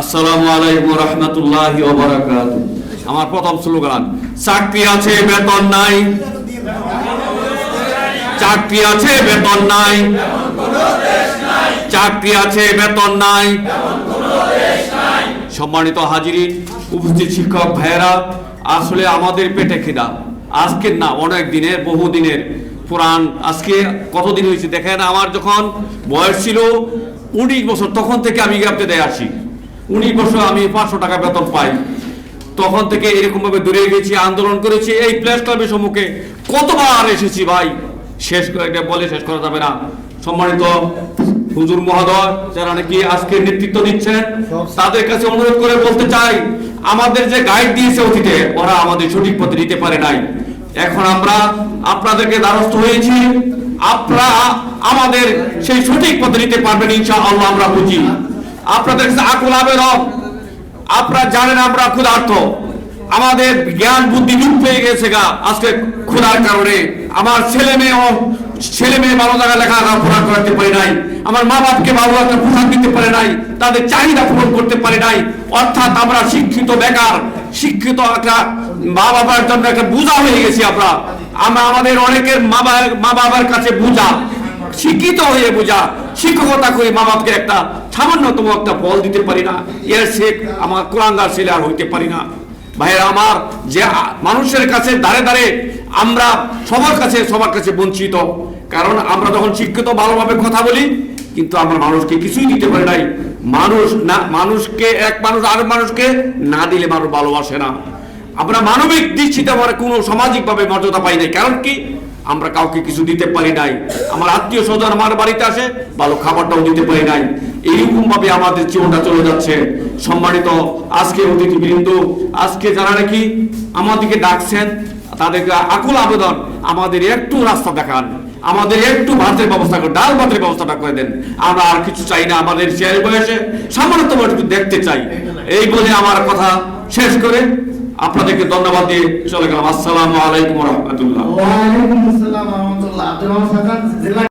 আসসালামু আলাইকুম রহমতুল্লাহ আমার প্রথম স্লোগান, চাকরি আছে, বেতন নাই। চাকরি আছে, বেতন নাই। চাকরি আছে, বেতন নাই। সম্মানিত হাজিরিন, উপস্থিত শিক্ষক ভাইয়েরা, আসলে আমাদের পেটে খিদা। আজকের না, অনেক দিনের, বহু দিনের পুরাণ। আজকে কতদিন হয়েছে দেখেন, আমার যখন বয়স ছিল, উনিশ বছর, তখন থেকে আমি গ্রামতে আসি। উনিশ বছর আমি পাঁচশো টাকা বেতন পাই। তখন থেকে এরকম ভাবে দূরে গেছি আন্দোলন করেছি। এই প্লেস ক্লাবের সম্মুখে কতবার এসেছি ভাই? শেষ করে এটা বলে শেষ করা যাবে না। সম্মানিত হুজুর মহোদয় যারা নাকি আজকে নেতৃত্ব দিচ্ছেন তাদের কাছে অনুরোধ করে বলতে চাই আমাদের যে গাইড দিয়েছে অতীতে ওরা আমাদের সঠিক পথে নিতে পারে নাই। এখন আমরা আপনাদেরকে দ্বারস্থ হয়েছি। আপনারা আমাদের সেই সঠিক পথে নিতে পারবেন ইনশাআল্লাহ আমরা বুঝি। আপনাদের কাছে আকুল আবেদন। আপনারা জানেন আমরা ক্ষুধার্ত। আমাদের জ্ঞান বুদ্ধি লুপ্ত হয়ে গেছে গা। আজকে ক্ষুধার কারণে আমার ছেলে মেয়ে ছেলে মেয়ে ভালো জায়গায় লেখাপড়া করাতে পারি নাই। আমার মা বাপকে ভালো একটা পোশাক দিতে পারে নাই। তাদের চাহিদা পূরণ করতে পারে নাই। অর্থাৎ আমরা শিক্ষিত বেকার, শিক্ষিত একটা মা বাবার জন্য একটা বোঝা হয়ে গেছি আমরা। আমরা আমাদের অনেকের মা বাবার কাছে বোঝা। শিক্ষিত হয়ে বোঝা, শিক্ষকতা করে মা বাপকে একটা সামান্যতম একটা ফল দিতে পারি না। এর সে আমার কোরআনদার ছেলে আর হইতে পারি না। ভাইয়েরা, আমার যে মানুষের কাছে দাঁড়ে দাঁড়ে আমরা সবার কাছে সবার কাছে বঞ্চিত। কারণ আমরা যখন শিক্ষিত, ভালোভাবে কথা বলি, কিন্তু আমরা মানুষকে কিছুই দিতে পারি নাই। মানুষ না, মানুষকে এক মানুষ আর মানুষকে না দিলে মানুষ ভালোবাসে না। আমরা মানবিক দৃষ্টিতে আমরা কোনো সামাজিকভাবে মর্যাদা পাই নাই। কারণ কি? আমরা কাউকে কিছু দিতে পারি নাই। আমার আত্মীয় স্বজন আমার বাড়িতে আসে, ভালো খাবারটাও দিতে পারি নাই। এইরকম ভাবে আমাদের জীবনটা চলে যাচ্ছে। সম্মানিত আজকে অতিথিবৃন্দ, আজকে যারা নাকি আমাদেরকে ডাকছেন, তাদেরকে আকুল আবেদন, আমাদের একটু রাস্তা দেখান। আমাদের একটু ভাতের ব্যবস্থা করে, ডাল ভাতের ব্যবস্থাটা করে দেন। আমরা আর কিছু চাই না, আমাদের শেয়ার বয়সে সামান্যতম একটু দেখতে চাই। এই বলে আমার কথা শেষ করে আপনাদেরকে ধন্যবাদ দিয়ে চলে গেলাম। আসসালামু আলাইকুম রহমতুল্লাহ। জেলা